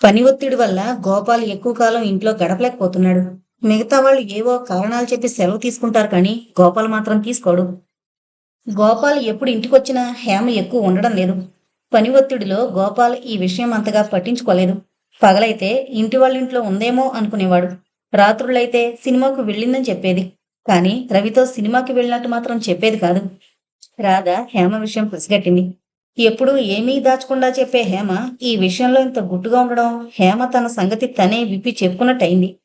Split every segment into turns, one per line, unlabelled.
పని ఒత్తిడి వల్ల గోపాల్ ఎక్కువ కాలం ఇంట్లో గడపలేకపోతున్నాడు. మిగతా వాళ్ళు ఏవో కారణాలు చెప్పి సెలవు తీసుకుంటారు కానీ గోపాల్ మాత్రం తీసుకోడు. గోపాల్ ఎప్పుడు ఇంటికొచ్చినా హేమ ఎక్కువ ఉండడం లేదు. పని ఒత్తిడిలో గోపాల్ ఈ విషయం అంతగా పట్టించుకోలేదు. పగలైతే ఇంటి వాళ్ళ ఇంట్లో ఉందేమో అనుకునేవాడు. రాత్రులైతే సినిమాకు వెళ్ళిందని చెప్పేది. కానీ రవితో సినిమాకి వెళ్ళినట్టు మాత్రం చెప్పేది కాదు. రాధ హేమ విషయం పసిగట్టింది. ఎప్పుడు ఏమీ దాచకుండా చెప్పే హేమ ఈ విషయంలో ఇంత గుట్టుగా ఉండడం హేమ తన సంగతి తనే విప్పి చెప్పుకున్నట్టయింది.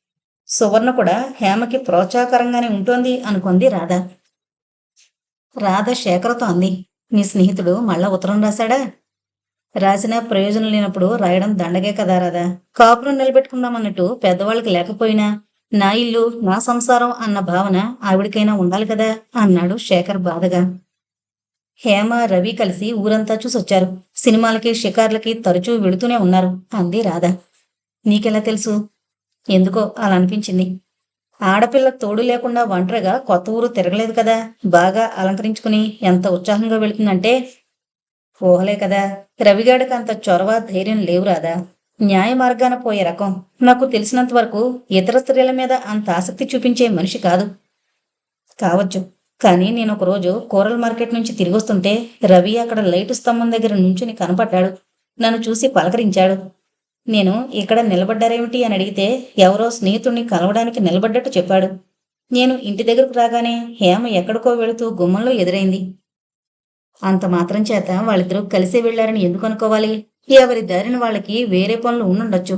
సువర్ణ కూడా హేమకి ప్రోత్సాహకరంగానే ఉంటోంది అనుకుంది రాధ. రాధ శేఖరతో అంది నీ స్నేహితుడు మళ్ళా ఉత్తరం రాశాడా? రాసినా ప్రయోజనం లేనప్పుడు రాయడం దండగే కదా రాధా. కాపురం నిలబెట్టుకుందామన్నట్టు పెద్దవాళ్ళకి లేకపోయినా నా ఇల్లు నా సంసారం అన్న భావన ఆవిడికైనా ఉండాలి కదా? అన్నాడు శేఖర్ బాధగా. హేమ రవి కలిసి ఊరంతా చూసొచ్చారు. సినిమాలకి షికార్లకి తరచూ వెళుతూనే ఉన్నారు. అంది రాధ. నీకెలా తెలుసు? ఎందుకో అలా అనిపించింది. ఆడపిల్ల తోడు లేకుండా ఒంటరిగా కొత్త ఊరు తిరగలేదు కదా. బాగా అలంకరించుకుని ఎంత ఉత్సాహంగా వెళుతుందంటే ఊహలే కదా. రవిగాడికి అంత చొరవ ధైర్యం లేవు రాదా న్యాయ మార్గాన పోయే రకం. నాకు తెలిసినంత వరకు ఇతర స్త్రీల మీద అంత ఆసక్తి చూపించే మనిషి కాదు. కావచ్చు. కానీ నేను ఒకరోజు కూరల మార్కెట్ నుంచి తిరిగి వస్తుంటే రవి అక్కడ లైట్ స్తంభం దగ్గర నుంచుని కనపడ్డాడు. నన్ను చూసి పలకరించాడు. నేను ఇక్కడ నిలబడ్డారేమిటి? అని అడిగితే ఎవరో స్నేహితుణ్ణి కలవడానికి నిలబడ్డట్టు చెప్పాడు. నేను ఇంటి దగ్గరకు రాగానే హేమ ఎక్కడికో వెళుతూ గుమ్మంలో ఎదురైంది. అంత మాత్రం చేత వాళ్ళిద్దరూ కలిసే వెళ్ళారని ఎందుకు అనుకోవాలి? ఎవరి దారిన వాళ్ళకి వేరే పనులు ఉండుండొచ్చు.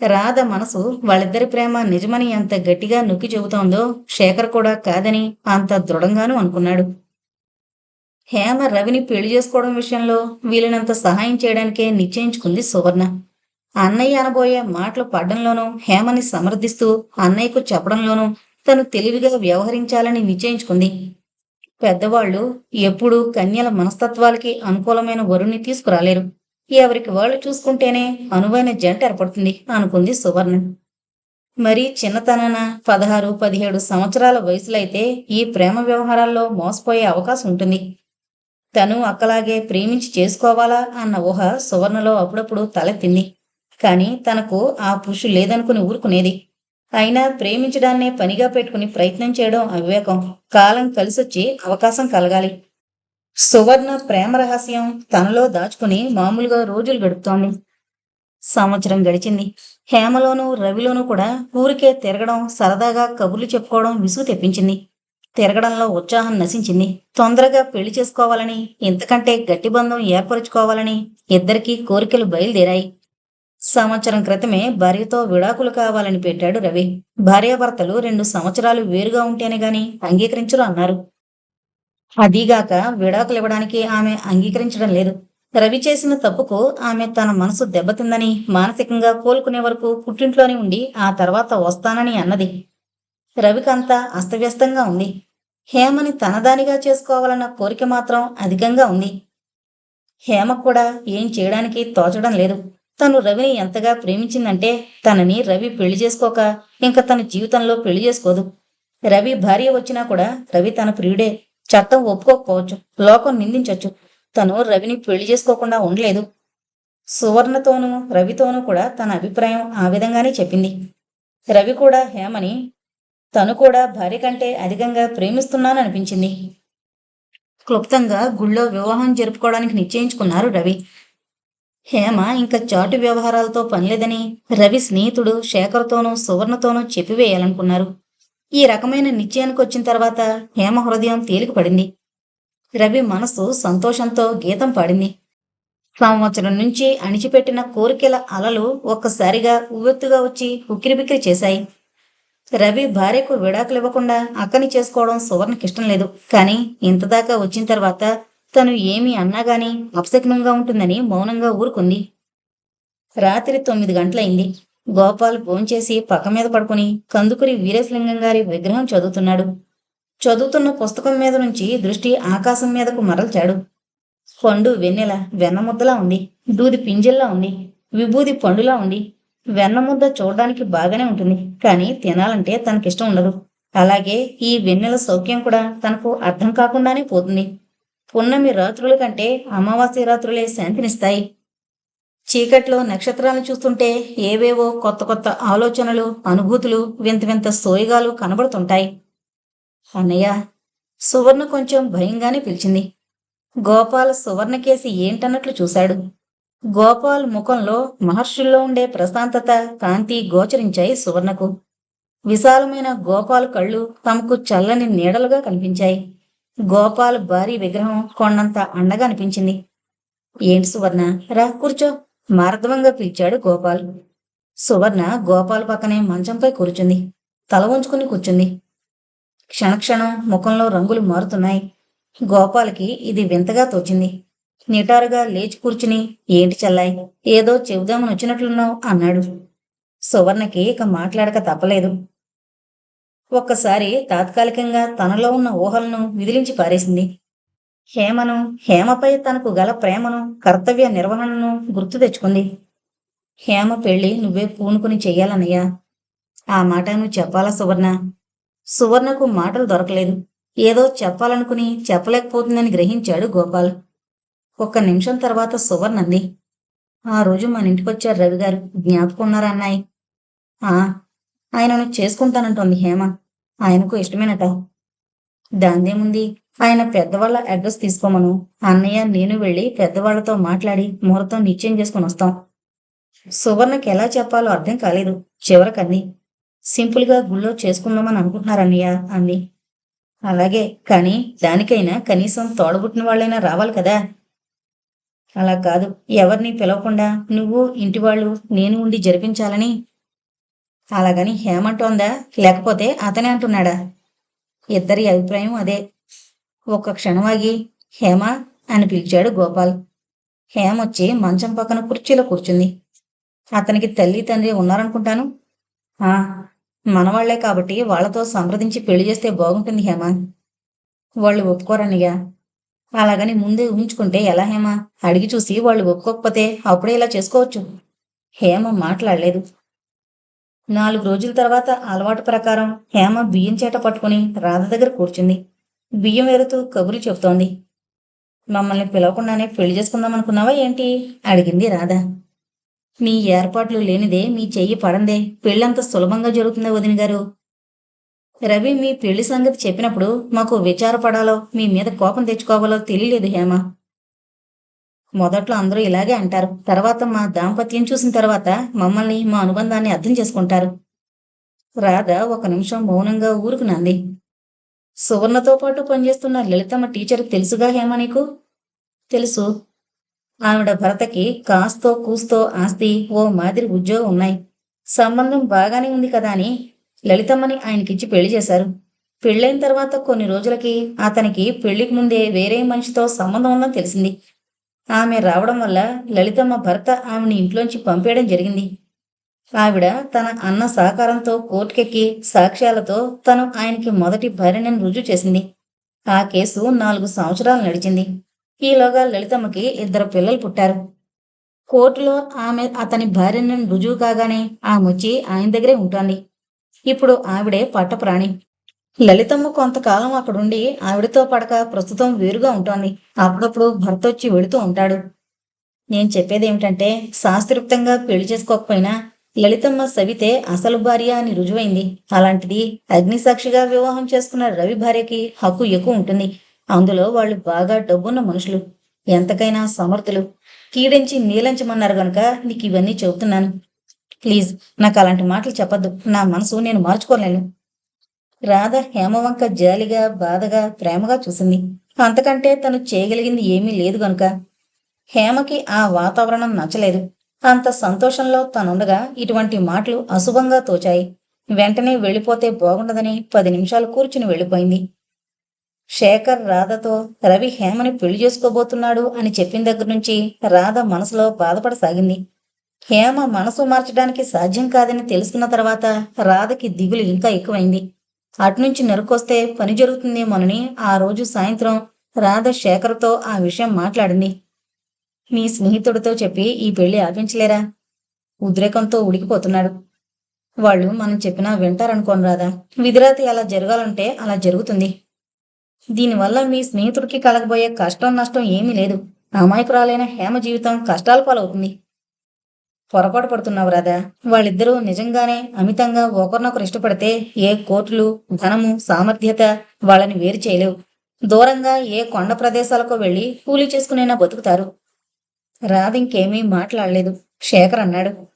రాధ మనసు వాళ్ళిద్దరి ప్రేమ నిజమని ఎంత గట్టిగా నొక్కి చెబుతోందో శేఖర్ కూడా కాదని అంత దృఢంగానూ అనుకున్నాడు. హేమ రవిని పెళ్ళి చేసుకోవడం విషయంలో వీలైనంత సహాయం చేయడానికే నిశ్చయించుకుంది సువర్ణ. అన్నయ్య అనబోయే మాటలు పడడంలోనూ హేమని సమర్థిస్తూ అన్నయ్యకు చెప్పడంలోనూ తను తెలివిగా వ్యవహరించాలని నిశ్చయించుకుంది. పెద్దవాళ్ళు ఎప్పుడూ కన్యల మనస్తత్వాలకి అనుకూలమైన వరుణ్ణి తీసుకురాలేరు. ఎవరికి వాళ్ళు చూసుకుంటేనే అనువైన జంట ఏర్పడుతుంది అనుకుంది సువర్ణ మరి చిన్నతనాన పదహారు పదిహేడు సంవత్సరాల వయసులో అయితే ఈ ప్రేమ వ్యవహారాల్లో మోసపోయే అవకాశం ఉంటుంది. తను అక్కలాగే ప్రేమించి చేసుకోవాలా అన్న ఊహ సువర్ణలో అప్పుడప్పుడు తలెత్తింది కానీ తనకు ఆ పురుషు లేదనుకుని ఊరుకునేది. అయినా ప్రేమించడాన్నే పనిగా పెట్టుకుని ప్రయత్నం చేయడం అవివేకం. కాలం కలిసొచ్చి అవకాశం కలగాలి. సువర్ణ ప్రేమ రహస్యం తనలో దాచుకుని మామూలుగా రోజులు గడుపుతోంది. సంవత్సరం గడిచింది. హేమలోనూ రవిలోనూ కూడా ఊరికే తిరగడం సరదాగా కబుర్లు చెప్పుకోవడం విసుగు తెప్పించింది. తిరగడంలో ఉత్సాహం నశించింది. తొందరగా పెళ్ళి చేసుకోవాలని ఇంతకంటే గట్టి బంధం ఏర్పరచుకోవాలని ఇద్దరికీ కోరికలు బయలుదేరాయి. సంవత్సరం క్రితమే భార్యతో విడాకులు కావాలని పెట్టాడు రవి. భార్యాభర్తలు రెండు సంవత్సరాలు వేరుగా ఉంటేనే గాని అంగీకరించరు అన్నారు. అదీగాక విడాకులు ఇవ్వడానికి ఆమె అంగీకరించడం లేదు. రవి చేసిన తప్పుకు ఆమె తన మనసు దెబ్బతిందని మానసికంగా కోలుకునే వరకు పుట్టింట్లోనే ఉండి ఆ తర్వాత వస్తానని అన్నది. రవికంతా అస్తవ్యస్తంగా ఉంది. హేమని తనదానిగా చేసుకోవాలన్న కోరిక మాత్రం అధికంగా ఉంది. హేమ కూడా ఏం చేయడానికి తోచడం లేదు. తను రవిని ఎంతగా ప్రేమించిందంటే తనని రవి పెళ్ళి చేసుకోక ఇంకా తన జీవితంలో పెళ్ళి చేసుకోదు. రవి భార్య వచ్చినా కూడా రవి తన ప్రియుడే. చట్టం ఒప్పుకోకపోవచ్చు లోకం నిందించవచ్చు. తను రవిని పెళ్ళి చేసుకోకుండా ఉండలేదు. సువర్ణతోనూ రవితోనూ కూడా తన అభిప్రాయం ఆ విధంగానే చెప్పింది. రవి కూడా హేమని తను కూడా భార్య కంటే అధికంగా ప్రేమిస్తున్నాననిపించింది. క్లుప్తంగా గుళ్ళో వివాహం జరుపుకోవడానికి నిశ్చయించుకున్నారు రవి. హేమ ఇంకా చాటు వ్యవహారాలతో పనిలేదని రవి స్నేహితుడు శేఖర్తోనూ సువర్ణతోనూ చెప్పివేయాలనుకున్నారు. ఈ రకమైన నిశ్చయానికి వచ్చిన తర్వాత హేమ హృదయం తేలికపడింది. రవి మనసు సంతోషంతో గీతం పాడింది. సంవత్సరం నుంచి అణిచిపెట్టిన కోరికల అలలు ఒక్కసారిగా ఉవ్వెత్తుగా వచ్చి ఉక్కిరిబిక్కిరి చేశాయి. రవి భార్యకు విడాకులు ఇవ్వకుండా అక్కని చేసుకోవడం సువర్ణకిష్టం లేదు. కానీ ఇంతదాకా వచ్చిన తర్వాత తను ఏమి అన్నా గాని అపశకునంగా ఉంటుందని మౌనంగా ఊరుకుంది. రాత్రి తొమ్మిది గంటలైంది. గోపాల్ భోంచేసి పక్క మీద పడుకుని కందుకూరి వీరేశలింగం గారి విగ్రహం చదువుతున్నాడు. చదువుతున్న పుస్తకం మీద నుంచి దృష్టి ఆకాశం మీదకు మరల్చాడు. పండు వెన్నెల వెన్నముద్దలా ఉంది. దూది పింజల్లా ఉంది. విభూది పండులా ఉంది. వెన్నముద్ద చూడడానికి బాగానే ఉంటుంది కానీ తినాలంటే తనకిష్టం ఉండదు. అలాగే ఈ వెన్నెల సౌఖ్యం కూడా తనకు అర్థం కాకుండానే పోతుంది. పున్నమి రాత్రుల కంటే అమావాస్య రాత్రులే శాంతినిస్తాయి. చీకట్లో నక్షత్రాలను చూస్తుంటే ఏవేవో కొత్త కొత్త ఆలోచనలు అనుభూతులు వింత వింత సోయగాలు కనబడుతుంటాయి. అన్నయ్య సువర్ణ కొంచెం భయంగానే పిలిచింది. గోపాల్ సువర్ణకేసి ఏంటన్నట్లు చూశాడు. గోపాల్ ముఖంలో మహర్షుల్లో ఉండే ప్రశాంతత కాంతి గోచరించాయి సువర్ణకు. విశాలమైన గోపాల్ కళ్ళు తమకు చల్లని నీడలుగా కనిపించాయి. గోపాల్ భారీ విగ్రహం కొండంత అండగా అనిపించింది. ఏంటి సువర్ణ? రా కూర్చో. మార్ధవంగా పిలిచాడు గోపాల్. సువర్ణ గోపాల్ పక్కనే మంచంపై కూర్చుంది. తల ఉంచుకుని కూర్చుంది. క్షణక్షణం ముఖంలో రంగులు మారుతున్నాయి. గోపాల్కి ఇది వింతగా తోచింది. నిటారుగా లేచి కూర్చుని ఏంటి చల్లాయి ఏదో చెబుదామని వచ్చినట్లున్నావు అన్నాడు. సువర్ణకి ఇక మాట్లాడక తప్పలేదు. ఒక్కసారి తాత్కాలికంగా తనలో ఉన్న ఊహలను విదిలించి పారేసింది. హేమను హేమపై తనకు గల ప్రేమను కర్తవ్య నిర్వహణను గుర్తు తెచ్చుకుంది. హేమ పెళ్ళి నువ్వే పూనుకుని చెయ్యాలన్నయ్యా. ఆ మాట నువ్వు చెప్పాలా సువర్ణ? సువర్ణకు మాటలు దొరకలేదు. ఏదో చెప్పాలనుకుని చెప్పలేకపోతుందని గ్రహించాడు గోపాల్. ఒక్క నిమిషం తర్వాత సువర్ణ అంది ఆ రోజు మన ఇంటికొచ్చారు రవి గారు. జ్ఞాపకం ఉన్నారా అన్నాయి? ఆ ఆయనను చేసుకుంటానంటోంది హేమ. ఆయనకు ఇష్టమేనట. దాందేముంది? ఆయన పెద్దవాళ్ళ అడ్రస్ తీసుకోమను. అన్నయ్య నేను వెళ్ళి పెద్దవాళ్ళతో మాట్లాడి ముహూర్తం నిశ్చయం చేసుకుని వస్తాం. సువర్ణకి ఎలా చెప్పాలో అర్థం కాలేదు. చివరకన్నీ సింపుల్గా గుళ్ళో చేసుకుందామని అనుకుంటున్నారన్నయ్య అంది. అలాగే కానీ దానికైనా కనీసం తోడబుట్టిన వాళ్ళైనా రావాలి కదా. అలా కాదు. ఎవరిని పిలవకుండా నువ్వు ఇంటి వాళ్ళు నేను ఉండి జరిపించాలని. అలాగని హేమంటోందా? లేకపోతే అతనే అంటున్నాడా? ఇద్దరి అభిప్రాయం అదే. ఒక్క క్షణమాగి హేమ అని పిలిచాడు గోపాల్. హేమ వచ్చి మంచం పక్కన కుర్చీలో కూర్చుంది. అతనికి తల్లి తండ్రి ఉన్నారనుకుంటాను. ఆ మనవాళ్ళే కాబట్టి వాళ్ళతో సంప్రదించి పెళ్ళి చేస్తే బాగుంటుంది హేమ. వాళ్ళు ఒప్పుకోరనిగా అలాగని ముందే ఊహించుకుంటే ఎలా హేమ? అడిగి చూసి వాళ్ళు ఒప్పుకోకపోతే అప్పుడే ఇలా చేసుకోవచ్చు? హేమ మాట్లాడలేదు. నాలుగు రోజుల తర్వాత అలవాటు ప్రకారం హేమ బియ్యం చేట పట్టుకుని రాధ దగ్గర కూర్చుంది. బియ్యం వేరుతూ కబుర్లు చెబుతోంది. మమ్మల్ని పిలవకుండానే పెళ్ళి చేసుకుందాం అనుకున్నావా ఏంటి? అడిగింది రాధ. మీ ఏర్పాట్లు లేనిదే మీ చెయ్యి పడందే. పెళ్ళంత సులభంగా జరుగుతుందా వదిన గారు. రవి మీ పెళ్ళి సంగతి చెప్పినప్పుడు మాకు విచారపడాలో మీ మీద కోపం తెచ్చుకోవాలో తెలియలేదు హేమ. మొదట్లో అందరూ ఇలాగే అంటారు. తర్వాత మా దాంపత్యం చూసిన తర్వాత మమ్మల్ని మా అనుబంధాన్ని అర్థం చేసుకుంటారు. రాధ ఒక నిమిషం మౌనంగా ఊరుకునంది. సువర్ణతో పాటు పనిచేస్తున్న లలితమ్మ టీచర్ తెలుసుగా హేమ నీకు? తెలుసు. ఆవిడ భర్తకి కాస్తో కూస్తో ఆస్తి ఓ మాదిరి ఉద్యోగం ఉన్నాయి. సంబంధం బాగానే ఉంది కదా అని లలితమ్మని ఆయనకిచ్చి పెళ్ళి చేశారు. పెళ్ళైన తర్వాత కొన్ని రోజులకి అతనికి పెళ్ళికి ముందే వేరే మనిషితో సంబంధం ఉందని తెలిసింది. ఆమె రావడం వల్ల లలితమ్మ భర్త ఆమెను ఇంట్లోంచి పంపేయడం జరిగింది. ఆవిడ తన అన్న సహకారంతో కోర్టుకెక్కి సాక్ష్యాలతో తను ఆయనకి మొదటి భార్యను రుజువు చేసింది. ఆ కేసు నాలుగు సంవత్సరాలు నడిచింది. ఈలోగా లలితమ్మకి ఇద్దరు పిల్లలు పుట్టారు. కోర్టులో ఆమె అతని భార్యను రుజువు కాగానే ఆమె వచ్చి ఆయన దగ్గరే ఉంటుంది. ఇప్పుడు ఆవిడే పట్టప్రాణి. లలితమ్మ కొంతకాలం అక్కడుండి ఆవిడతో పడక ప్రస్తుతం వేరుగా ఉంటోంది. అప్పుడప్పుడు భర్త వచ్చి వెళుతూ ఉంటాడు. నేను చెప్పేది ఏమిటంటే శాస్త్రోక్తంగా పెళ్ళి చేసుకోకపోయినా లలితమ్మ సవితే అసలు భార్య అని రుజువైంది. అలాంటిది అగ్నిసాక్షిగా వివాహం చేసుకున్న రవి భార్యకి హక్కు ఎక్కువ ఉంటుంది. అందులో వాళ్ళు బాగా డబ్బున్న మనుషులు. ఎంతకైనా సమర్థులు. కీడించి నీలంచమన్నారు గనుక నీకు ఇవన్నీ చెబుతున్నాను. ప్లీజ్ నాకు అలాంటి మాటలు చెప్పద్దు. నా మనసు నేను మార్చుకోలేను. రాధ హేమవంక జాలిగా బాధగా ప్రేమగా చూసింది. అంతకంటే తను చేయగలిగింది ఏమీ లేదు గనుక. హేమకి ఆ వాతావరణం నచ్చలేదు. అంత సంతోషంలో తనుండగా ఇటువంటి మాటలు అశుభంగా తోచాయి. వెంటనే వెళ్ళిపోతే బాగుండదని పది నిమిషాలు కూర్చుని వెళ్ళిపోయింది. శేఖర్ రాధతో రవి హేమని పెళ్ళి చేసుకోబోతున్నాడు అని చెప్పిన దగ్గర నుంచి రాధ మనసులో బాధపడసాగింది. హేమ మనసు మార్చడానికి సాధ్యం కాదని తెలుసుకున్న తర్వాత రాధకి దిగులు ఇంకా ఎక్కువైంది. అటునుంచి నరుకొస్తే పని జరుగుతుందేమోనని ఆ రోజు సాయంత్రం రాధ శేఖర్తో ఆ విషయం మాట్లాడింది. మీ స్నేహితుడితో చెప్పి ఈ పెళ్ళి ఆపించలేరా? ఉద్రేకంతో ఉడికిపోతున్నాడు. వాళ్ళు మనం చెప్పినా వింటారనుకోను రాదా విధిరాతి అలా జరగాలంటే అలా జరుగుతుంది. దీనివల్ల మీ స్నేహితుడికి కలగబోయే కష్టం నష్టం ఏమీ లేదు. అమాయకురాలైన హేమ జీవితం కష్టాల పాలవుతుంది. పొరపాటు పడుతున్నావు రాదా వాళ్ళిద్దరూ నిజంగానే అమితంగా ఒకరినొకరు ఇష్టపడితే ఏ కోర్టులు ధనము సామర్థ్యత వాళ్ళని వేరు చేయలేవు. దూరంగా ఏ కొండ ప్రదేశాలకు వెళ్ళి కూలీ చేసుకునైనా బతుకుతారు. రాధ ఇంకేమీ మాట్లాడలేదు. శేఖర్ అన్నాడు.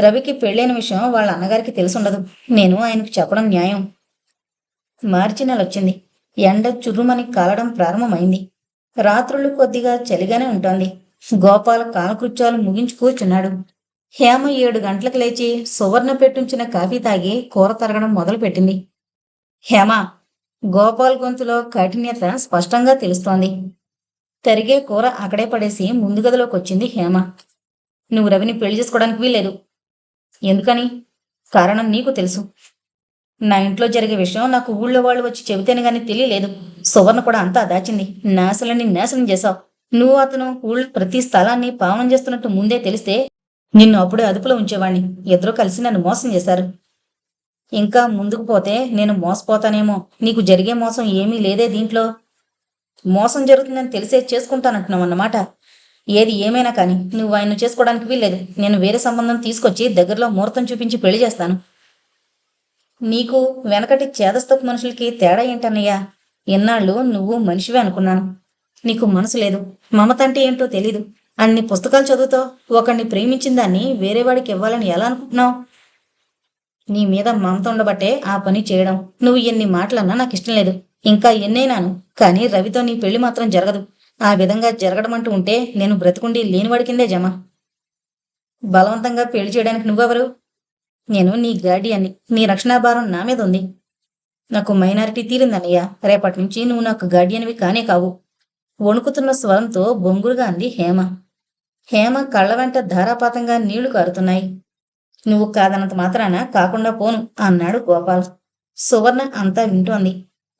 రవికి పెళ్ళైన విషయం వాళ్ళ అన్నగారికి తెలుసుండదు. నేను ఆయనకు చెప్పడం న్యాయం. మార్చి నెల వచ్చింది ఎండ చుర్రుమని కాలడం ప్రారంభమైంది. రాత్రులు కొద్దిగా చలిగానే ఉంటోంది. గోపాల కాలకృత్యాలు ముగించి కూర్చున్నాడు హేమ ఏడు గంటలకు లేచి సువర్ణ పెట్టుంచిన కాఫీ తాగి కూర తరగడం మొదలుపెట్టింది. హేమ గోపాల్ గొంతులో కఠిన్యత స్పష్టంగా తెలుస్తోంది. తరిగే కూర అక్కడే పడేసి ముందు గదిలోకి వచ్చింది హేమ. నువ్వు రవిని పెళ్ళి చేసుకోవడానికి వీలేదు ఎందుకని? కారణం నీకు తెలుసు. నా ఇంట్లో జరిగే విషయం నాకు ఊళ్ళో వాళ్ళు వచ్చి చెబితేనే కానీ తెలియలేదు. సువర్ణ కూడా అంతా దాచింది. నాశలని నాశనం చేశావు. నువ్వు అతను ఊళ్ళో ప్రతి స్థలాన్ని పావనం చేస్తున్నట్టు ముందే తెలిస్తే నిన్ను అప్పుడే అదుపులో ఉంచేవాణ్ణి. ఇద్దరూ కలిసి నన్ను మోసం చేశారు. ఇంకా ముందుకు పోతే నేను మోసపోతానేమో. నీకు జరిగే మోసం ఏమీ లేదే దీంట్లో. మోసం జరుగుతుందని తెలిసే చేసుకుంటానంటున్నావు అన్నమాట. ఏది ఏమైనా కానీ నువ్వు ఆయన చేసుకోవడానికి వీల్లేదు. నేను వేరే సంబంధం తీసుకొచ్చి దగ్గరలో ముహూర్తం చూపించి పెళ్ళి చేస్తాను. నీకు వెనకటి చేదస్తపు మనుషులకి తేడా ఏంటన్నయ్యా? ఎన్నాళ్ళు నువ్వు మనిషివే అనుకున్నాను. నీకు మనసు లేదు. మమత అంటే ఏంటో తెలీదు. అన్ని పుస్తకాలు చదువుతావు. ఒకరిని ప్రేమించిన దాన్ని వేరే వాడికి ఇవ్వాలని ఎలా అనుకుంటున్నావు? నీ మీద మమత ఉండబట్టే ఆ పని చేయడం. నువ్వు ఎన్ని మాటలన్నా నాకు ఇష్టం లేదు. ఇంకా ఎన్నైనాను కానీ రవితో నీ పెళ్ళి మాత్రం జరగదు. ఆ విధంగా జరగడం అంటూ ఉంటే నేను బ్రతుకుండి లేనివాడి కిందే జమ. బలవంతంగా పెళ్ళి చేయడానికి నువ్వెవరు? నేను నీ గార్డియన్ని. నీ రక్షణాభారం నా మీద ఉంది నాకు మైనారిటీ తీరిందన్నయ్య. రేపటి నుంచి నువ్వు నాకు గార్డియన్వి కానే కావు. వణుకుతున్న స్వరంతో బొంగురుగా అంది హేమ. హేమ కళ్ళ వెంట ధారాపాతంగా నీళ్ళు కారుతున్నాయి. నువ్వు కాదన్నంత మాత్రాన కాకుండా పోను అన్నాడు గోపాల్. సువర్ణ అంతా వింటోంది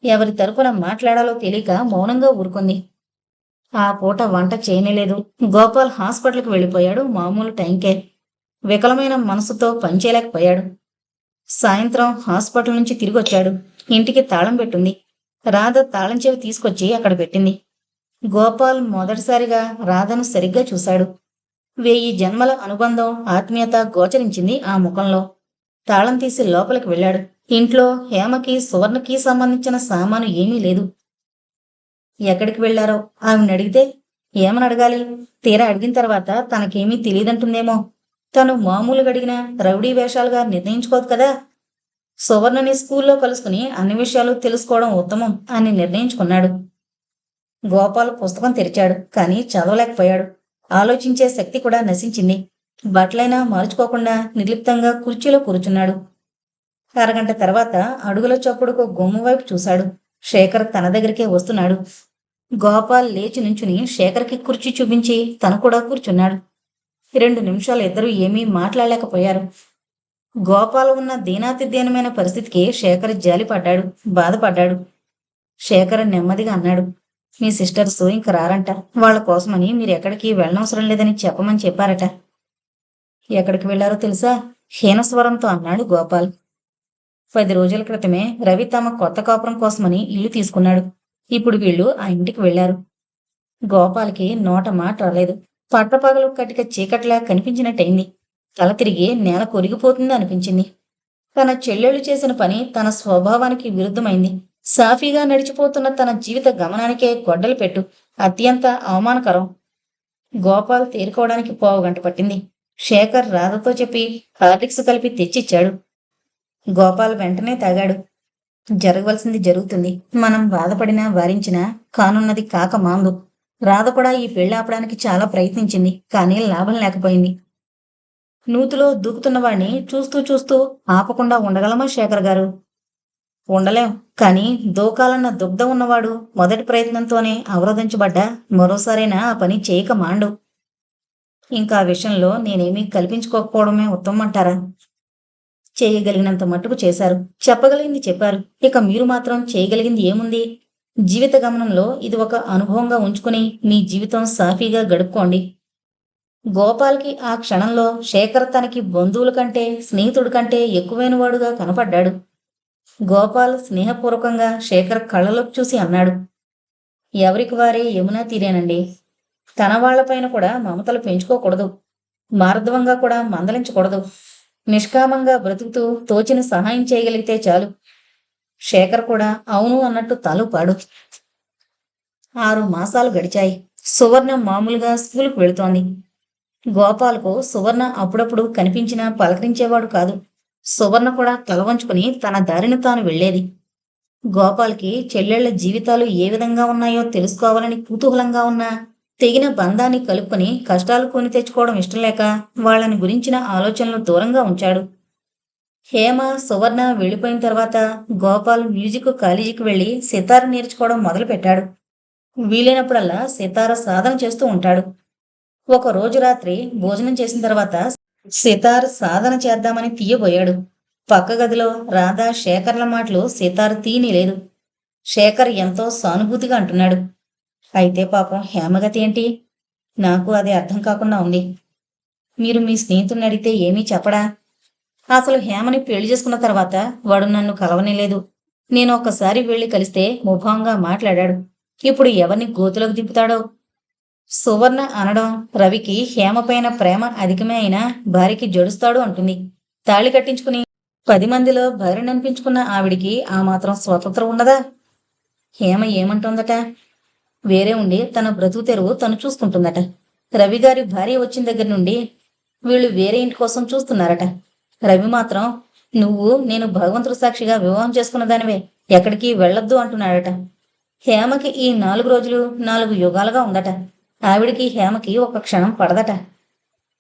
ఎవరి తరపున మాట్లాడాలో తెలియక మౌనంగా ఊరుకుంది. ఆ పూట వంట చేయనేలేదు. గోపాల్ హాస్పిటల్కి వెళ్ళిపోయాడు మామూలు టైంకే. వికలమైన మనసుతో పనిచేయలేకపోయాడు. సాయంత్రం హాస్పిటల్ నుంచి తిరిగొచ్చాడు. ఇంటికి తాళం పెట్టుంది. రాధ తాళం చెవి తీసుకొచ్చి అక్కడ పెట్టింది. గోపాల్ మొదటిసారిగా రాధను సరిగ్గా చూశాడు. వెయ్యి జన్మల అనుబంధం ఆత్మీయత గోచరించింది ఆ ముఖంలో. తాళం తీసి లోపలికి వెళ్ళాడు. ఇంట్లో హేమకి సువర్ణకి సంబంధించిన సామాను ఏమీ లేదు. ఎక్కడికి వెళ్ళారో ఆమెను అడిగితే ఏమని అడగాలి. తీరా అడిగిన తర్వాత తనకేమీ తెలియదంటుందేమో. తను మామూలుగా అడిగిన రౌడీ వేషాలుగా నిర్ణయించుకోదు కదా. సువర్ణని స్కూల్లో కలుసుకుని అన్ని విషయాలు తెలుసుకోవడం ఉత్తమం అని నిర్ణయించుకున్నాడు. గోపాల్ పుస్తకం తెరిచాడు కానీ చదవలేకపోయాడు. ఆలోచించే శక్తి కూడా నశించింది. బట్టలైనా మార్చుకోకుండా నిర్లిప్తంగా కుర్చీలో కూర్చున్నాడు. అరగంట తర్వాత అడుగుల చప్పుడుకు గుమ్మ వైపు చూశాడు. శేఖర్ తన దగ్గరికే వస్తున్నాడు. గోపాల్ లేచి నుంచుని శేఖర్కి కుర్చీ చూపించి తను కూడా కూర్చున్నాడు. రెండు నిమిషాలు ఇద్దరూ ఏమీ మాట్లాడలేకపోయారు. గోపాల్ ఉన్న దీనాతిదీనమైన పరిస్థితికి శేఖర్ జాలిపడ్డాడు బాధపడ్డాడు. శేఖర్ నెమ్మదిగా అన్నాడు మీ సిస్టర్స్ ఇంక రారంట. వాళ్ళ కోసమని మీరు ఎక్కడికి వెళ్ళనవసరం లేదని చెప్పమని చెప్పారట. ఎక్కడికి వెళ్ళారో తెలుసా? హీనస్వరంతో అన్నాడు గోపాల్. పది రోజుల క్రితమే రవి తమ కొత్త కాపురం కోసమని ఇల్లు తీసుకున్నాడు. ఇప్పుడు వీళ్ళు ఆ ఇంటికి వెళ్ళారు గోపాల్కి నోట మాట రాలేదు. పట్టపగలు కటిక చీకట్లా కనిపించినట్టయింది. తల తిరిగి నేల కొరిగిపోతుంది అనిపించింది. తన చెల్లెళ్ళు చేసిన పని తన స్వభావానికి విరుద్ధమైంది. సాఫీగా నడిచిపోతున్న తన జీవిత గమనానికే గొడ్డలు పెట్టు. అత్యంత అవమానకరం. గోపాల్ తేరుకోవడానికి పావు గంట పట్టింది. శేఖర్ రాధతో చెప్పి హార్లిక్స్ కలిపి తెచ్చిచ్చాడు. గోపాల్ వెంటనే తాగాడు. జరగవలసింది జరుగుతుంది. మనం బాధపడినా వారించినా కానున్నది కాక మాందు. రాధ కూడా ఈ పెళ్ళి ఆపడానికి చాలా ప్రయత్నించింది కానీ లాభం లేకపోయింది. నూతులో దూకుతున్నవాణ్ణి చూస్తూ చూస్తూ ఆపకుండా ఉండగలమా శేఖర్ గారు? ఉండలేం కానీ దూకాలన్న దుగ్ధం ఉన్నవాడు మొదటి ప్రయత్నంతోనే అవరోధించబడ్డా మరోసారైనా ఆ పని చేయక మాండు. ఇంకా ఆ విషయంలో నేనేమీ కల్పించుకోకపోవడమే ఉత్తమం అంటారా చేయగలిగినంత మట్టుకు చేశారు. చెప్పగలిగింది చెప్పారు. ఇక మీరు మాత్రం చేయగలిగింది ఏముంది? జీవిత గమనంలో ఇది ఒక అనుభవంగా ఉంచుకుని మీ జీవితం సాఫీగా గడుపుకోండి. గోపాల్కి ఆ క్షణంలో శేఖర్ తనకి బంధువుల కంటే స్నేహితుడి కంటే ఎక్కువైన వాడుగా కనపడ్డాడు. గోపాల్ స్నేహపూర్వకంగా శేఖర్ కళ్ళలోకి చూసి అన్నాడు ఎవరికి వారే యమునా తీరేనండి? తన వాళ్ళపైన కూడా మమతలు పెంచుకోకూడదు. మార్ధవంగా కూడా మందలించకూడదు. నిష్కామంగా బ్రతుకుతూ తోచిన సహాయం చేయగలిగితే చాలు. శేఖర్ కూడా అవును అన్నట్టు తలుపాడు ఆరు మాసాలు గడిచాయి. సువర్ణ మామూలుగా స్కూలుకు వెళుతోంది. గోపాల్కు సువర్ణ అప్పుడప్పుడు కనిపించినా పలకరించేవాడు కాదు. సువర్ణ కూడా తల వంచుకుని తన దారిని తాను వెళ్ళేది. గోపాల్కి చెల్లెళ్ళ జీవితాలు ఏ విధంగా ఉన్నాయో తెలుసుకోవాలని కుతూహలంగా ఉన్నా తెగిన బంధాన్ని కలుపుకొని కష్టాలు కొని తెచ్చుకోవడం ఇష్టం లేక వాళ్ళని గురించిన ఆలోచనలు దూరంగా ఉంచాడు. హేమ సువర్ణ వెళ్ళిపోయిన తర్వాత గోపాల్ మ్యూజిక్ కాలేజీకి వెళ్ళి సితార నేర్చుకోవడం మొదలుపెట్టాడు. వీలైనప్పుడల్లా సితార సాధన చేస్తూ ఉంటాడు. ఒక రోజు రాత్రి భోజనం చేసిన తర్వాత సితార్ సాధన చేద్దామని తీయబోయాడు. పక్క గదిలో రాధా శేఖర్ల మాటలు సితార్ తీయనిలేదు. శేఖర్ ఎంతో సానుభూతిగా అంటున్నాడు. అయితే పాపం హేమగతి ఏంటి? నాకు అది అర్థం కాకుండా ఉంది. మీరు మీ స్నేహితుడిని అడిగితే ఏమీ చెప్పడా? అసలు హేమని పెళ్ళి చేసుకున్న తర్వాత వాడు నన్ను కలవనేలేదు నేను ఒక్కసారి వెళ్ళి కలిస్తే ముభంగా మాట్లాడాడు. ఇప్పుడు ఎవరిని గోతులకు దింపుతాడో? సువర్ణ అనడం రవికి హేమపైన ప్రేమ అధికమే అయినా భార్యకి జడుస్తాడు అంటుంది. తాళి కట్టించుకుని పది మందిలో భార్యనిపించుకున్న ఆవిడికి ఆ మాత్రం స్వతంత్రం ఉన్నదా? హేమ ఏమంటుందట? వేరే ఉండి తన బ్రతుకు తెరువు తను చూసుకుంటుందట రవి గారి భార్య వచ్చిన దగ్గర నుండి వీళ్ళు వేరే ఇంటి కోసం చూస్తున్నారట. రవి మాత్రం నువ్వు నేను భగవంతుడు సాక్షిగా వివాహం చేసుకున్న దానివే ఎక్కడికి వెళ్ళొద్దు అంటున్నాడట. హేమకి ఈ నాలుగు రోజులు నాలుగు యుగాలుగా ఉందట. ఆవిడికి హేమకి ఒక క్షణం పడదట.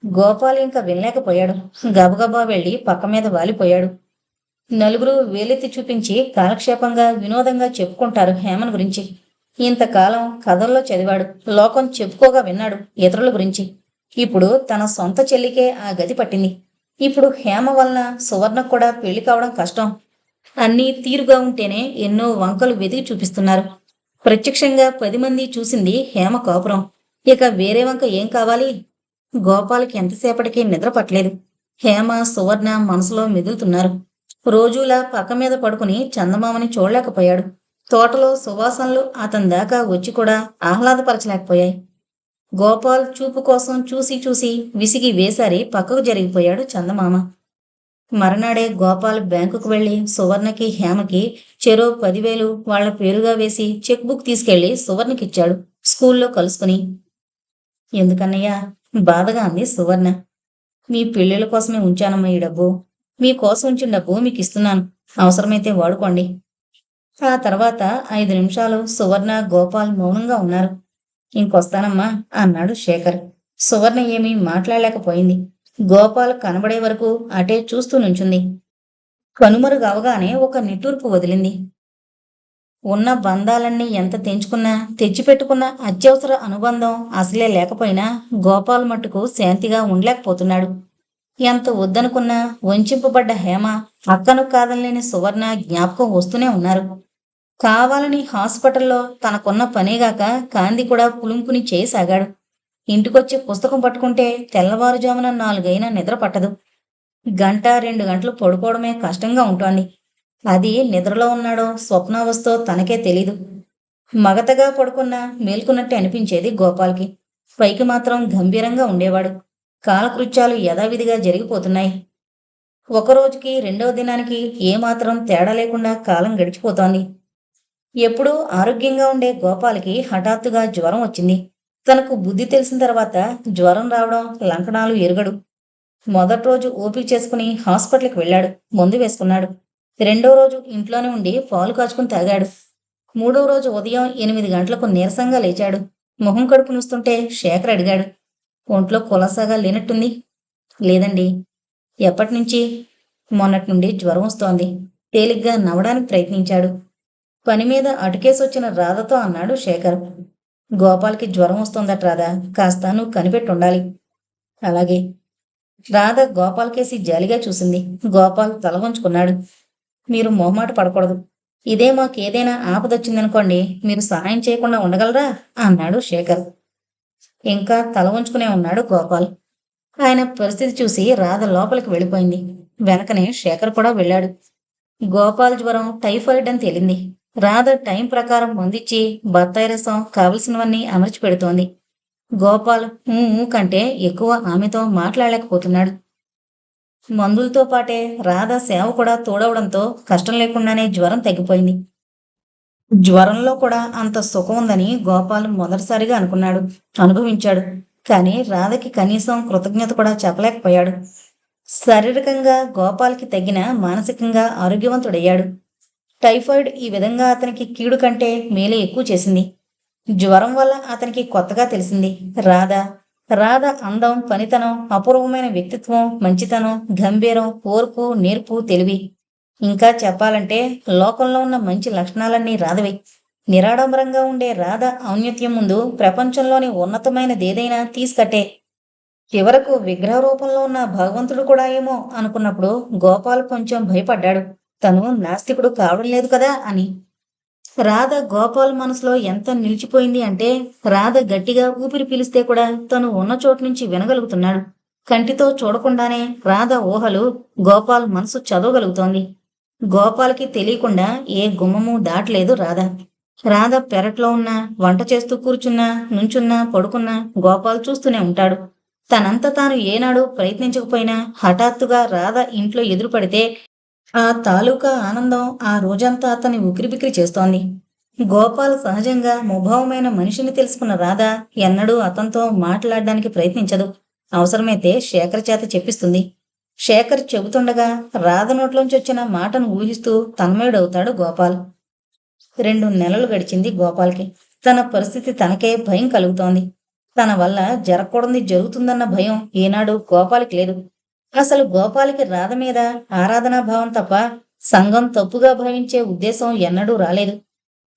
గోపాల్ ఇంకా వినలేకపోయాడు. గబగబా వెళ్ళి పక్క మీద వాలిపోయాడు. నలుగురు వేలెత్తి చూపించి కాలక్షేపంగా వినోదంగా చెప్పుకుంటారు హేమన్ గురించి. ఇంతకాలం కథల్లో చదివాడు. లోకం చెప్పుకోగా విన్నాడు ఇతరుల గురించి. ఇప్పుడు తన సొంత చెల్లికే ఆ గతి పట్టింది. ఇప్పుడు హేమ వలన సువర్ణకు కూడా పెళ్ళి కావడం కష్టం. అన్నీ తీరుగా ఉంటేనే ఎన్నో వంకలు వెతికి చూపిస్తున్నారు. ప్రత్యక్షంగా పది మంది చూసింది హేమ కాపురం. ఇక వేరే వంక ఏం కావాలి? గోపాల్కి ఎంతసేపటికి నిద్ర పట్టలేదు. హేమ సువర్ణ మనసులో మెదులుతున్నారు. రోజులా పక్క మీద పడుకుని చందమామని చూడలేకపోయాడు. తోటలో సువాసనలు అతని దాకా వచ్చి కూడా ఆహ్లాదపరచలేకపోయాయి. గోపాల్ చూపు కోసం చూసి చూసి విసిగి వేసారి పక్కకు జరిగిపోయాడు చందమామ. మరనాడే గోపాల్ బ్యాంకుకు వెళ్ళి సువర్ణకి హేమకి చెరో పదివేలు వాళ్ళ పేరుగా వేసి చెక్ బుక్ తీసుకెళ్ళి సువర్ణకిచ్చాడు స్కూల్లో కలుసుకుని. ఎందుకన్నయ్యా బాధగా అంది సువర్ణ. మీ పెళ్ళిళ్ళ కోసమే ఉంచానమ్మా ఈ డబ్బు. మీకోసం ఉంచిన డబ్బు మీకు ఇస్తున్నాను. అవసరమైతే వాడుకోండి. ఆ తర్వాత ఐదు నిమిషాలు సువర్ణ గోపాల్ మౌనంగా ఉన్నారు. ఇంకొస్తానమ్మా అన్నాడు శేఖర్. సువర్ణ ఏమీ మాట్లాడలేకపోయింది. గోపాల్ కనబడే వరకు అటే చూస్తూ నుంచుంది. కనుమరుగవగానే ఒక నిట్టూర్పు వదిలింది. ఉన్న బంధాలన్నీ ఎంత తెంచుకున్నా తెచ్చిపెట్టుకున్న అత్యవసర అనుబంధం అసలే లేకపోయినా గోపాల్ మట్టుకు శాంతిగా ఉండలేకపోతున్నాడు. ఎంత వద్దనుకున్నా వంచింపబడ్డ హేమ అక్కను కాదనలేని సువర్ణ జ్ఞాపకం వస్తూనే ఉన్నారు. కావాలని హాస్పిటల్లో తనకున్న పనేగాక కాంతి కూడా పులుంకుని చేయసాగాడు ఇంటికొచ్చి పుస్తకం పట్టుకుంటే తెల్లవారుజామున నాలుగైనా నిద్ర పట్టదు గంట రెండు గంటలు పడుకోవడమే కష్టంగా ఉంటోంది. అది నిద్రలో ఉన్నాడో స్వప్నావస్థో తనకే తెలీదు. మగతగా పడుకున్న మేల్కున్నట్టే అనిపించేది గోపాల్కి. పైకి మాత్రం గంభీరంగా ఉండేవాడు. కాలకృత్యాలు యథావిధిగా జరిగిపోతున్నాయి. ఒక రోజుకి రెండవ దినానికి ఏమాత్రం తేడా లేకుండా కాలం గడిచిపోతోంది. ఎప్పుడూ ఆరోగ్యంగా ఉండే గోపాల్కి హఠాత్తుగా జ్వరం వచ్చింది. తనకు బుద్ధి తెలిసిన తర్వాత జ్వరం రావడం లంకణాలు ఎరుగడు. మొదటి రోజు ఓపిక చేసుకుని హాస్పిటల్కి వెళ్ళాడు. మందు వేసుకున్నాడు. రెండో రోజు ఇంట్లోనే ఉండి పాలు కాచుకుని తాగాడు. మూడో రోజు ఉదయం ఎనిమిది గంటలకు నీరసంగా లేచాడు. మొహం కడుపు నూస్తుంటే శేఖర్ అడిగాడు. ఒంట్లో కులసాగా లేనట్టుంది. లేదండి. ఎప్పటి నుంచి? మొన్నటి నుండి జ్వరం వస్తోంది. తేలిగ్గా నవ్వడానికి ప్రయత్నించాడు. పని మీద అటుకేసి వచ్చిన రాధతో అన్నాడు శేఖర్. గోపాల్కి జ్వరం వస్తుందట రాధా కాస్త నువ్వు కనిపెట్టుండాలి. అలాగే. రాధ గోపాల్కేసి జాలిగా చూసింది. గోపాల్ తల వంచుకున్నాడు. మీరు మొహమాట పడకూడదు. ఇదే మాకు ఏదైనా ఆపదొచ్చిందనుకోండి మీరు సహాయం చేయకుండా ఉండగలరా? అన్నాడు శేఖర్. ఇంకా తల వంచుకునే ఉన్నాడు గోపాల్. ఆయన పరిస్థితి చూసి రాధ లోపలికి వెళ్ళిపోయింది. వెనకనే శేఖర్ కూడా వెళ్ళాడు. గోపాల్ జ్వరం టైఫాయిడ్ అని తేలింది. రాధ టైం ప్రకారం మందిచ్చి బత్తాయి రసం కావలసినవన్నీ అమర్చి పెడుతోంది గోపాల్ ఊ కంటే ఎక్కువ ఆమెతో మాట్లాడలేకపోతున్నాడు. మందులతో పాటే రాధ సేవ కూడా తోడవడంతో కష్టం లేకుండానే జ్వరం తగ్గిపోయింది. జ్వరంలో కూడా అంత సుఖం ఉందని గోపాల్ మొదటిసారిగా అనుకున్నాడు అనుభవించాడు. కానీ రాధకి కనీసం కృతజ్ఞత కూడా చెప్పలేకపోయాడు. శారీరకంగా గోపాల్కి తగిన మానసికంగా ఆరోగ్యవంతుడయ్యాడు. టైఫాయిడ్ ఈ విధంగా అతనికి కీడు కంటే మేలే ఎక్కువ చేసింది. జ్వరం వల్ల అతనికి కొత్తగా తెలిసింది. రాధ రాధ అందం పనితనం అపూర్వమైన వ్యక్తిత్వం మంచితనం గంభీరం ఓర్పు నేర్పు తెలివి. ఇంకా చెప్పాలంటే లోకంలో ఉన్న మంచి లక్షణాలన్నీ రాధవే. నిరాడంబరంగా ఉండే రాధ ఔన్నత్యం ముందు ప్రపంచంలోని ఉన్నతమైనదేదైనా తీసుకట్టే. చివరకు విగ్రహ రూపంలో ఉన్న భగవంతుడు కూడా ఏమో అనుకున్నప్పుడు గోపాల్ కొంచెం భయపడ్డాడు. తను నాస్తికుడు కావడం లేదు కదా అని. రాధ గోపాల్ మనసులో ఎంత నిలిచిపోయింది అంటే రాధ గట్టిగా ఊపిరి పీలిస్తే కూడా తను ఉన్న చోటు నుంచి వినగలుగుతున్నాడు. కంటితో చూడకుండానే రాధ ఊహలు గోపాల్ మనసు చదవగలుగుతోంది. గోపాల్కి తెలియకుండా ఏ గుమ్మము దాటలేదు రాధ. రాధ పెరట్లో ఉన్న వంట చేస్తూ కూర్చున్నా నుంచున్నా పడుకున్నా గోపాల్ చూస్తూనే ఉంటాడు. తనంత తాను ఏనాడు ప్రయత్నించకపోయినా హఠాత్తుగా రాధ ఇంట్లో ఎదురుపడితే ఆ తాలూకా ఆనందం ఆ రోజంతా అతన్ని ఉకిరిబికిరి చేస్తోంది. గోపాల్ సహజంగా ముభావమైన మనిషిని తెలుసుకున్న రాధ ఎన్నడూ అతనితో మాట్లాడడానికి ప్రయత్నించదు. అవసరమైతే శేఖర్ చేత చెప్పిస్తుంది. శేఖర్ చెబుతుండగా రాధ నోట్లోంచి వచ్చిన మాటను ఊహిస్తూ తన్మయుడవుతాడు గోపాల్. రెండు నెలలు గడిచింది గోపాల్కి. తన పరిస్థితి తనకే భయం కలుగుతోంది. తన వల్ల జరగకూడదు జరుగుతుందన్న భయం ఏనాడు గోపాలకి లేదు. అసలు గోపాలకి రాధ మీద ఆరాధనా భావం తప్ప సంఘం తప్పుగా భావించే ఉద్దేశం ఎన్నడూ రాలేదు.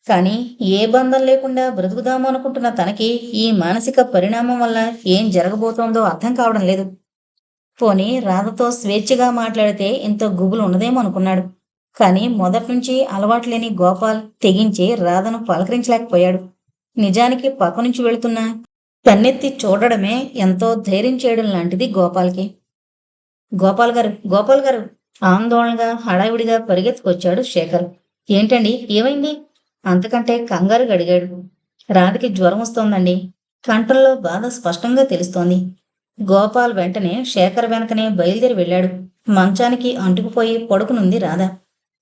కానీ ఏ బంధం లేకుండా బ్రతుకుదాము అనుకుంటున్న తనకి ఈ మానసిక పరిణామం వల్ల ఏం జరగబోతోందో అర్థం కావడం లేదు. పోనీ రాధతో స్వేచ్ఛగా మాట్లాడితే ఇంత గుబులు ఉన్నదేమో అనుకున్నాడు. కానీ మొదటి నుంచి అలవాటు లేని గోపాల్ తెగించి రాధను పలకరించలేకపోయాడు. నిజానికి పక్క నుంచి వెళుతున్న కన్నెత్తి చూడడమే ఎంతో ధైర్యం చేయడం లాంటిది గోపాల్కి. గోపాల్ గారు గోపాల్ గారు ఆందోళనగా హడావిడిగా పరిగెత్తుకొచ్చాడు శేఖర్. ఏంటండి? ఏమైంది? అంతకంటే కంగారు గడిగాడు రాధకి జ్వరం వస్తోందండి. కంఠంలో బాధ స్పష్టంగా తెలుస్తోంది. గోపాల్ వెంటనే శేఖర్ వెనకనే బయలుదేరి వెళ్ళాడు. మంచానికి అంటుకుపోయి పడుకునుంది రాధ.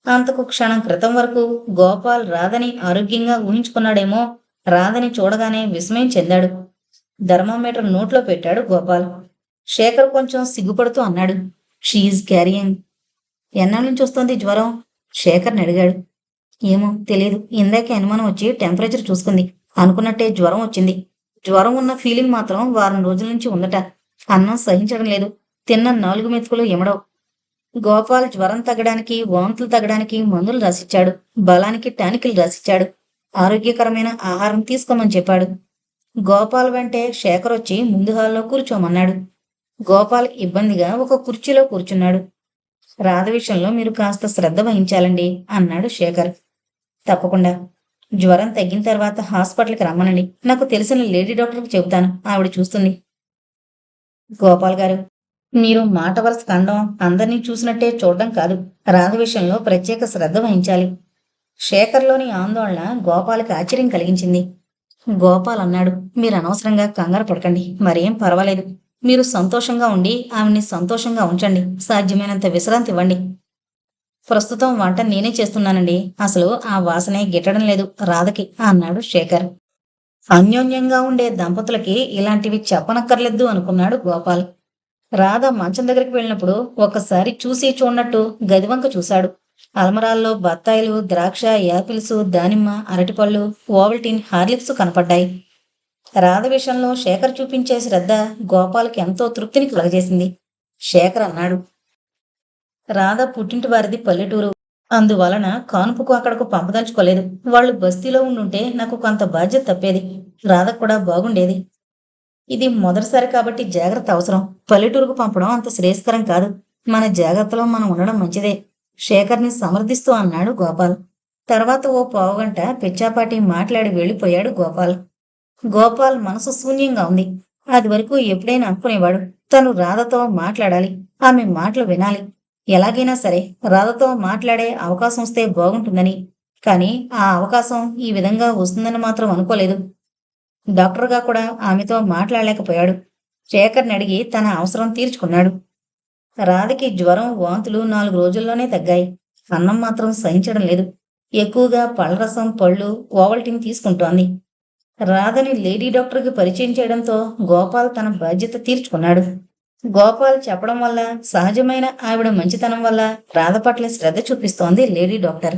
అంతకు క్షణం క్రితం వరకు గోపాల్ రాధని ఆరోగ్యంగా ఊహించుకున్నాడేమో రాధని చూడగానే విస్మయం చెందాడు. ధర్మామీటర్ నోట్లో పెట్టాడు గోపాల్. శేఖర్ కొంచెం సిగ్గుపడుతూ అన్నాడు. షీఈ్ క్యారియింగ్ ఎన్నాళ్ళ నుంచి వస్తోంది జ్వరం? శేఖర్ని అడిగాడు. ఏమో తెలియదు ఇందాకే అనుమానం వచ్చి టెంపరేచర్ చూసుకుంది. అనుకున్నట్టే జ్వరం వచ్చింది. జ్వరం ఉన్న ఫీలింగ్ మాత్రం వారం రోజుల నుంచి ఉందట. అన్నం సహించడం లేదు. తిన్న నాలుగు మెతుకులు ఎమడవు. గోపాల్ జ్వరం తగ్గడానికి వాంతులు తగ్గడానికి మందులు రాసిచ్చాడు. బలానికి టానికులు రాసిచ్చాడు. ఆరోగ్యకరమైన ఆహారం తీసుకోమని చెప్పాడు. గోపాల్ వెంటే శేఖర్ వచ్చి ముందు హాల్లో కూర్చోమన్నాడు. గోపాల్ ఇబ్బందిగా ఒక కుర్చీలో కూర్చున్నాడు. రాధ విషయంలో మీరు కాస్త శ్రద్ధ వహించాలండి అన్నాడు శేఖర్. తప్పకుండా. జ్వరం తగ్గిన తర్వాత హాస్పిటల్కి రమ్మనండి. నాకు తెలిసిన లేడీ డాక్టర్కి చెబుతాను. ఆవిడ చూస్తుంది. గోపాల్ గారు మీరు మాట వలస కండం అందరినీ చూసినట్టే చూడడం కాదు. రాధ విషయంలో ప్రత్యేక శ్రద్ధ వహించాలి. శేఖర్లోని ఆందోళన గోపాల్కి ఆశ్చర్యం కలిగించింది. గోపాల్ అన్నాడు మీరు అనవసరంగా కంగారు పడకండి. మరేం పర్వాలేదు. మీరు సంతోషంగా ఉండి ఆమెని సంతోషంగా ఉంచండి. సాధ్యమైనంత విశ్రాంతి ఇవ్వండి. ప్రస్తుతం వంట నేనే చేస్తున్నానండి. అసలు ఆ వాసనే గిట్టడం లేదు. రాధకి అన్నాడు శేఖర్. అన్యోన్యంగా ఉండే దంపతులకి ఇలాంటివి చెప్పనక్కర్లేదు అనుకున్నాడు గోపాల్. రాధ మంచం దగ్గరికి వెళ్ళినప్పుడు ఒక్కసారి చూసి చూడనట్టు గదివంక చూశాడు. అల్మరాల్లో బత్తాయిలు ద్రాక్ష యాపిల్స్ దానిమ్మ అరటిపళ్ళు ఓవల్టీన్ హార్లిక్స్ కనపడ్డాయి. రాధ విషయంలో శేఖర్ చూపించే శ్రద్ధ గోపాల్కి ఎంతో తృప్తిని కలగజేసింది. శేఖర్ అన్నాడు రాధ పుట్టింటి వారిది పల్లెటూరు. అందువలన కానుపుకు అక్కడకు పంపదలుచుకోలేదు. వాళ్ళు బస్తీలో ఉండుంటే నాకు కొంత బాధ్యత తప్పేది. రాధ కూడా బాగుండేది. ఇది మొదటిసారి కాబట్టి జాగ్రత్త అవసరం. పల్లెటూరుకు పంపడం అంత శ్రేయస్కరం కాదు. మన జాగ్రత్తలో మనం ఉండడం మంచిదే. శేఖర్ని సమర్థిస్తూ అన్నాడు గోపాల్. తర్వాత ఓ పావుగంట పిచ్చాపాటి మాట్లాడి వెళ్ళిపోయాడు గోపాల్. గోపాల్ మనసు శూన్యంగా ఉంది. అది వరకు ఎప్పుడైనా అనుకునేవాడు. తను రాధతో మాట్లాడాలి. ఆమె మాటలు వినాలి. ఎలాగైనా సరే రాధతో మాట్లాడే అవకాశం వస్తే బాగుంటుందని. కానీ ఆ అవకాశం ఈ విధంగా వస్తుందని మాత్రం అనుకోలేదు. డాక్టర్గా కూడా ఆమెతో మాట్లాడలేకపోయాడు. శేఖర్ని అడిగి తన అవసరం తీర్చుకున్నాడు. రాధకి జ్వరం వాంతులు నాలుగు రోజుల్లోనే తగ్గాయి. అన్నం మాత్రం సహించడం లేదు. ఎక్కువగా పళ్ళరసం పళ్ళు ఓవల్టింగ్ తీసుకుంటోంది. రాధని లేడీ డాక్టర్కి పరిచయం చేయడంతో గోపాల్ తన బాధ్యత తీర్చుకున్నాడు. గోపాల్ చెప్పడం వల్ల సహజమైన ఆవిడ మంచితనం వల్ల రాధ పట్ల శ్రద్ధ చూపిస్తోంది లేడీ డాక్టర్.